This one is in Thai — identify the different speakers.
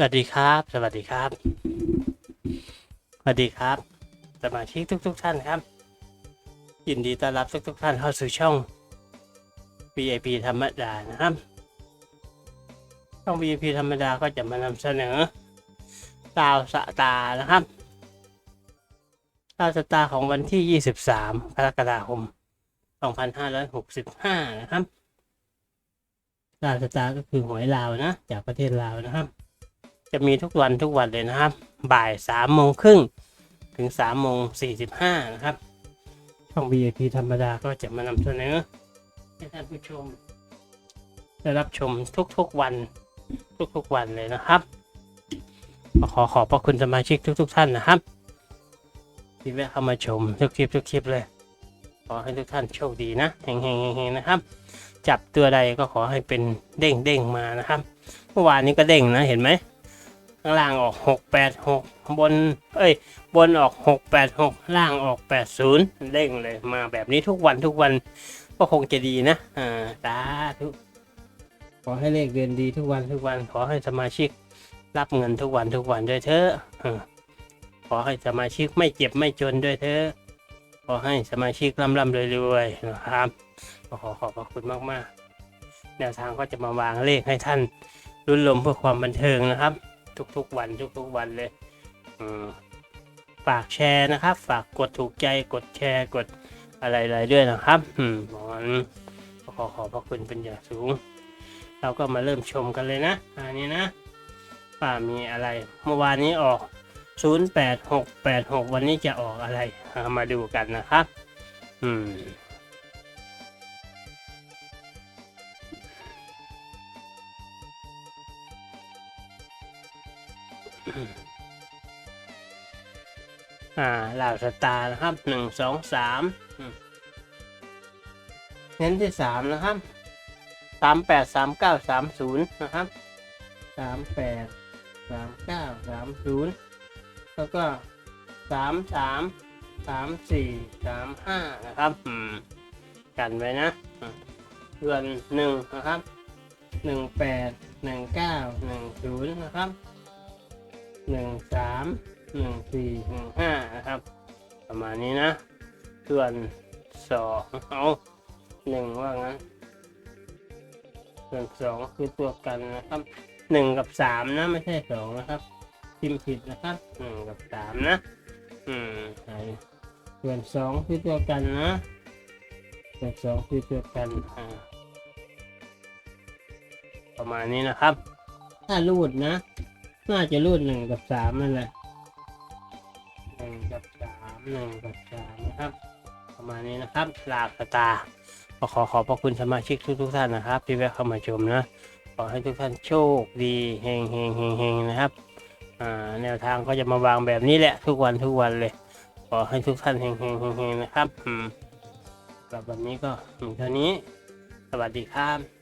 Speaker 1: วัสดีครับ สวัสดีครับ สวัสดีครับ สมาชิกทุกๆท่านครับ ยินดีต้อนรับทุกๆท่านเข้าสู่ช่อง VIP ธรรมดานะครับ ช่อง VIP ธรรมดาก็จะมานำเสนอดาวสตานะครับดาวสตาของวันที่ 23 กรกฎาคม 2565 นะครับดาวสตาก็คือหวยลาวนะ จากประเทศลาวนะครับ จะมีทุกวันทุกวันเลยนะครับ บ่ายสามโมงครึ่งถึงสามโมงสี่สิบห้านะครับ ช่อง VIP ธรรมดาก็จะมานำเสนอให้ท่านผู้ชมได้รับชมทุกๆวัน ทุกๆวันเลยนะครับขอขอบพระคุณสมาชิกทุกๆท่านนะครับ ที่แวะเข้ามาชมทุกคลิปทุกคลิปเลย ขอให้ทุกท่านโชคดีนะเฮงๆๆนะครับ จับตัวใดก็ขอให้เป็นเด้งเด้งๆมานะครับ เมื่อวานนี้ก็เด้งนะเห็นไหม ข้างล่างออกหกแปดหกบน เอ้ย บนออกหกแปดหกล่างออกแปดศูนย์เด้งเลยมาแบบนี้ทุกวันทุกวันก็คงจะดีนะอ่าสาธุขอให้เลขเดือนดีทุกวันทุกวัน ขอให้สมาชิกรับเงินทุกวันทุกวันด้วยเถอะขอให้สมาชิกไม่เจ็บไม่จนด้วยเถอะขอให้สมาชิกร่ำร่ำรวยรวยนะครับขอขอบพระคุณมากๆแนวทางก็จะมาวางเลขให้ท่านรุ่นลมเพื่อความบันเทิงนะครับ ทุกๆวันทุกๆวันเลยฝากแชร์นะครับ ฝากกดถูกใจกดแชร์กดอะไรๆด้วยนะครับอืมขอขอบพระคุณเป็นอย่างสูง เราก็มาเริ่มชมกันเลยนะอันนี้นะว่ามีอะไร เมื่อวานนี้ออก 08686 วันนี้จะออกอะไร มาดูกันนะครับ อืม อ่าเหล่าสตาร์นะครับหนึ่งสองสามเน้นที่สามนะครับสามแปดสามเก้าสามศูนย์นะครับสามแปดสามเก้าสามศูนย์แล้วก็สามสามสามสี่สามห้านะครับกันไว้นะเดือนหนึ่งนะครับหนึ่งแปดหนึ่งเก้าหนึ่งศูนย์นะครับ หนึ่งสามหนึ่งสี่หนึ่งห้านะครับ ประมาณนี้นะ ส่วนสองเอาหนึ่งว่างั้น ส่วนสองคือตัวกันนะครับหนึ่งกับสามนะ ไม่ใช่สองนะครับพิมพ์ผิดนะครับหนึ่งกับสามนะ อืมใช่ส่วนสองคือตัวกันนะส่วนสองคือตัวกันอ่าประมาณนี้นะครับ ถ้ารูดนะ น่าจะรูดหนึ่งกับสามนั่นแหละหนึ่งกับสามหนึ่งกับสามนะครับ ประมาณนี้นะครับลาสตาร์ขอขอบพระคุณสมาชิกทุกทุกท่านนะครับที่แวะเข้ามาชมนะขอให้ทุกท่านโชคดีเฮงเฮงเฮงเฮงนะครับแนวทางก็จะมาวางแบบนี้แหละทุกวันทุกวันเลย ขอให้ทุกท่านเฮงเฮงเฮงเฮงนะครับอืมสำหรับวันนี้ก็มีเท่านี้ สวัสดีครับ